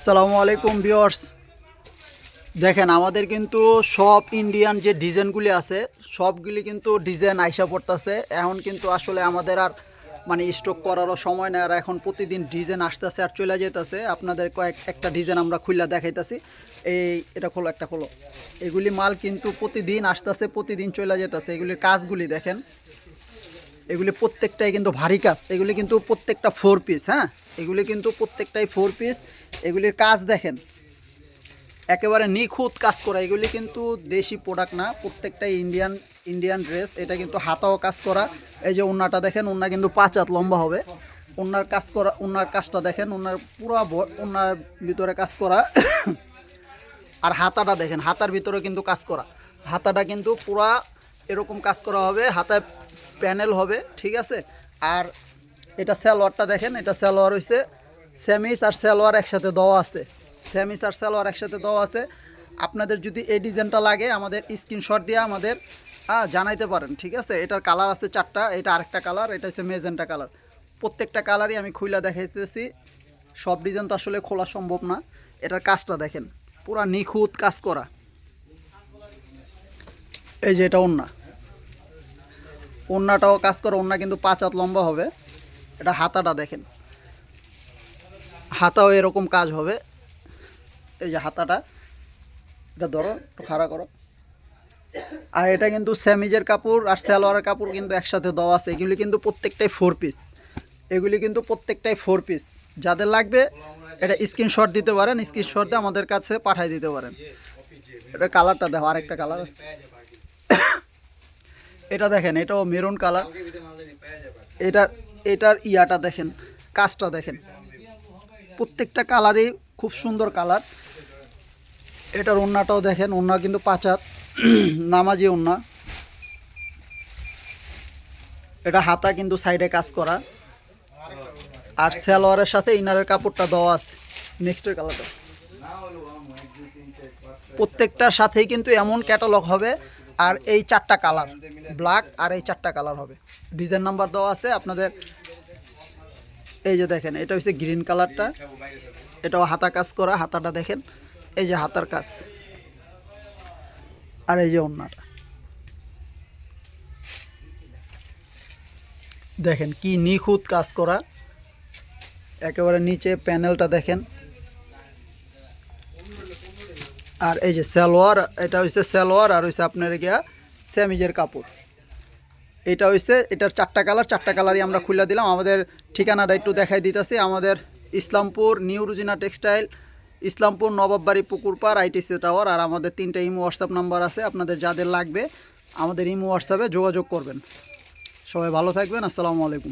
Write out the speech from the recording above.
আসসালামু আলাইকুম ভিউয়ার্স। দেখেন, আমাদের কিন্তু সব ইন্ডিয়ান যে ডিজাইনগুলি আছে, সবগুলি কিন্তু ডিজাইন আইসা পড়তেছে। এখন কিন্তু আসলে আমাদের আর মানে স্টক করারও সময় নেই, আর এখন প্রতিদিন ডিজাইন আসতেছে আর চলে যেতেছে আপনাদের কয়েক, একটা ডিজাইন আমরা খুললা দেখাইতেছি। এই, এটা খোলো, একটা খোলো। এগুলি মাল কিন্তু প্রতিদিন আসতেছে, প্রতিদিন চলে যেতেছে এগুলির কাজগুলি দেখেন। এগুলি প্রত্যেকটাই কিন্তু ভারী কাজ। এগুলি কিন্তু প্রত্যেকটা ফোর পিস হ্যাঁ? এগুলি কিন্তু প্রত্যেকটাই ফোর পিস এগুলির কাজ দেখেন। একেবারে নিখুঁত কাজ করা। এগুলি কিন্তু দেশি প্রোডাক্ট না, প্রত্যেকটাই ইন্ডিয়ান ইন্ডিয়ান ড্রেস এটা কিন্তু হাতাও কাজ করা। এই যে ওনাটা দেখেন ওনা কিন্তু পাঁচ হাত লম্বা হবে। ওনার কাজ করা ওনার কাজটা দেখেন ওনার পুরো ওনার ভিতরে কাজ করা। আর হাতাটা দেখেন, হাতার ভিতরে কিন্তু কাজ করা। হাতাটা কিন্তু পুরা এরকম কাজ করা হবে, হাতায় প্যানেল হবে, ঠিক আছে? আর এটা সালোয়ারটা দেখেন, এটা সালোয়ার হইছে স্যামিস আর সালোয়ার একসাথে দেওয়া আছে। স্যামিস আর সালোয়ার একসাথে দেওয়া আছে। আপনাদের যদি এই ডিজাইনটা লাগে, আমাদের স্ক্রিনশট দিয়ে আমাদের হ্যাঁ জানাইতে পারেন, ঠিক আছে? এটার কালার আছে চারটা, এটা আরেকটা কালার, এটা হচ্ছে মেজেন্টা কালার। প্রত্যেকটা কালারই আমি খুইলা দেখাইতেছি। সব ডিজাইন তো আসলে খোলা সম্ভব না। এটার কাজটা দেখেন, পুরা নিখুঁত কাজ করা। এই যে এটা ওন্না। ওন্নাটাও কাজ করা, ওন্না কিন্তু পাঁচ হাত লম্বা হবে। এটা হাতাটা দেখেন। হাতাও এরকম কাজ হবে। এই যে হাতাটা, এটা ধরো, একটু খাড়া করো। আর এটা কিন্তু স্যামিজের কাপড় আর সালোয়ারের কাপড় কিন্তু একসাথে দেওয়া আছে। এগুলি কিন্তু প্রত্যেকটাই ফোর পিস এগুলি কিন্তু প্রত্যেকটাই ফোর পিস যাদের লাগবে, এটা স্ক্রিনশট দিতে পারেন স্ক্রিনশট দিয়ে আমাদের কাছে পাঠিয়ে দিতে পারেন। এটা কালারটা দেখো, আরেকটা কালার আছে। এটা দেখেন, এটাও মেরুন কালার এটার এটার ইয়াটা দেখেন, কাজটা দেখেন। প্রত্যেকটা কালারই খুব সুন্দর কালার। এটার ওন্নাটাও দেখেন, ওন্না কিন্তু পাঁচাত নামাজি ওন্না। এটা হাতা কিন্তু সাইডে কাজ করা। আর সালোয়ারের সাথে ইনারের কাপড়টা দেওয়া আছে নেক্সটের কালারটা। প্রত্যেকটার সাথেই কিন্তু এমন ক্যাটালগ হবে, আর এই চারটা কালার ব্ল্যাক আর এই চারটা কালার হবে। ডিজাইন নাম্বার দেওয়া আছে, আপনাদের এই যে দেখেন, এটা হচ্ছে গ্রিন কালারটা এটাও হাতা কাজ করা, হাতাটা দেখেন, এই যে হাতার কাজ। আর এই যে অন্যটা দেখেন কি নিখুঁত কাজ করা। একেবারে নিচে প্যানেলটা দেখেন। আর এই যে সালোয়ার, এটা হচ্ছে সালোয়ার, আর হচ্ছে আপনার গিয়া স্যামিজের কাপড়। এটা হয়েছে এটার চারটা কালার, চারটা কালারই আমরা খুলে দিলাম। আমাদের ঠিকানাটা একটু দেখাই দিতেছি। আমাদের ইসলামপুর, নিউ রুজিনা টেক্সটাইল, ইসলামপুর, নবাববাড়ি, পুকুরপাড় আইটিসি টাওয়ার, আর আমাদের তিনটা ইমো হোয়াটসঅ্যাপ নাম্বার আছে। আপনাদের যাদের লাগবে, আমাদের ইমো হোয়াটসঅ্যাপে যোগাযোগ করবেন। সবাই ভালো থাকবেন। আসসালামু আলাইকুম।